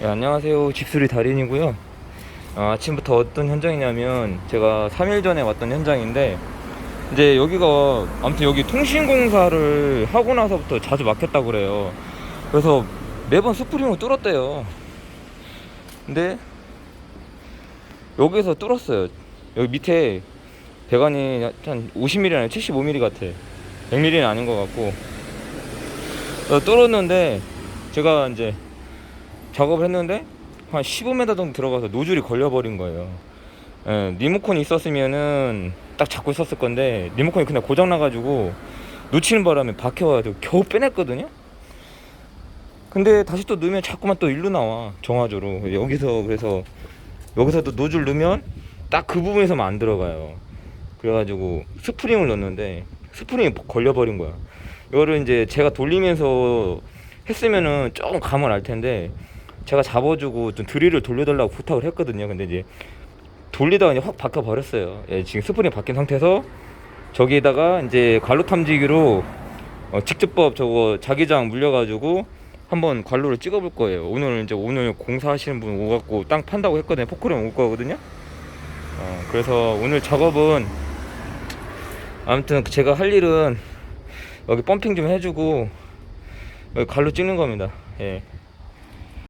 예, 안녕하세요. 집수리 달인이고요. 어, 아침부터 어떤 현장이냐면 제가 3일 전에 왔던 현장인데 이제 여기가 아무튼 여기 통신공사를 하고 나서부터 자주 막혔다고 그래요. 그래서 매번 스프링을 뚫었대요. 근데 여기서 뚫었어요. 여기 밑에 배관이 한 50mm 아니라 75mm 같아. 100mm는 아닌 것 같고. 뚫었는데 제가 이제 작업을 했는데 한 15m 정도 들어가서 노즐이 걸려버린 거예요. 예, 리모컨이 있었으면은 딱 잡고 있었을 건데 리모컨이 그냥 고장 나가지고 놓치는 바람에 박혀가지고 겨우 빼냈거든요. 근데 다시 또 넣으면 자꾸만 또 일로 나와 정화조로 여기서 그래서 여기서도 노즐 넣으면 딱 그 부분에서만 안 들어가요. 그래가지고 스프링을 넣었는데 스프링이 걸려버린 거야. 이거를 이제 제가 돌리면서 했으면은 조금 감을 알 텐데 제가 잡아주고 좀 드릴을 돌려달라고 부탁을 했거든요. 근데 이제 돌리다가 이제 확 박혀 버렸어요. 예, 지금 스프링 바뀐 상태에서 저기에다가 이제 관로 탐지기로 어, 직접법 저거 자기장 물려가지고 한번 관로를 찍어볼 거예요. 오늘 이제 오늘 공사하시는 분 오갖고 땅 판다고 했거든요. 포크레인 올 거거든요. 어, 그래서 오늘 작업은 아무튼 제가 할 일은 여기 펌핑 좀 해주고 여기 관로 찍는 겁니다. 예.